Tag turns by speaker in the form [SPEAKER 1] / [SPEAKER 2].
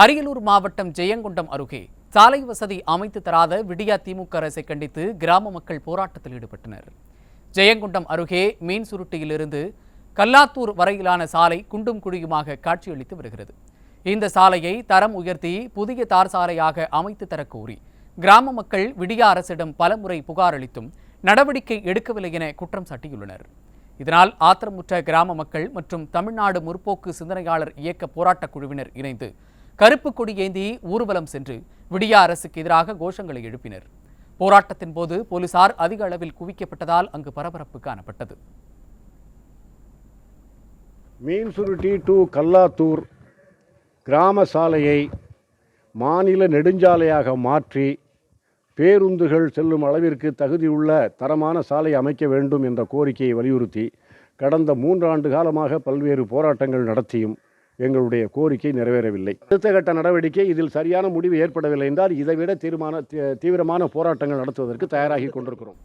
[SPEAKER 1] அரியலூர் மாவட்டம் ஜெயங்கொண்டம் அருகே சாலை வசதி அமைத்து தராத விடியா திமுக அரசை கண்டித்து கிராம மக்கள் போராட்டத்தில் ஈடுபட்டனர். ஜெயங்கொண்டம் அருகே மீன் சுருட்டியிலிருந்து கல்லாத்தூர் வரையிலான சாலை குண்டும் குழியுமாக காட்சியளித்து வருகிறது. இந்த சாலையை தரம் உயர்த்தி புதிய தார் சாலையாக அமைத்து தரக்கோரி கிராம மக்கள் விடியா அரசிடம் பலமுறை புகார் அளித்தும் நடவடிக்கை எடுக்கவில்லை என குற்றம் சாட்டியுள்ளனர். இதனால் ஆத்திரமுற்ற கிராம மக்கள் மற்றும் தமிழ்நாடு முற்போக்கு சிந்தனையாளர் இயக்க போராட்டக் குழுவினர் இணைந்து கருப்பு கொடி ஏந்தி ஊர்வலம் சென்று விடியா அரசுக்கு எதிராக கோஷங்களை எழுப்பினர். போராட்டத்தின் போது போலீசார் அதிக அளவில் குவிக்கப்பட்டதால் அங்கு பரபரப்பு காணப்பட்டது.
[SPEAKER 2] மீன் சுருட்டி டு கல்லாத்தூர் கிராம சாலையை மாநில நெடுஞ்சாலையாக மாற்றி பேருந்துகள் செல்லும் அளவிற்கு தகுதியுள்ள தரமான சாலை அமைக்க வேண்டும் என்ற கோரிக்கையை வலியுறுத்தி கடந்த மூன்றாண்டு காலமாக பல்வேறு போராட்டங்கள் நடத்தியும் எங்களுடைய கோரிக்கை நிறைவேறவில்லை. அடுத்த கட்ட நடவடிக்கை இதில் சரியான முடிவு ஏற்படவில்லை என்றால் இதைவிட தீர்மான தீவிரமான போராட்டங்கள் நடத்துவதற்கு தயாராகி கொண்டிருக்கிறோம்.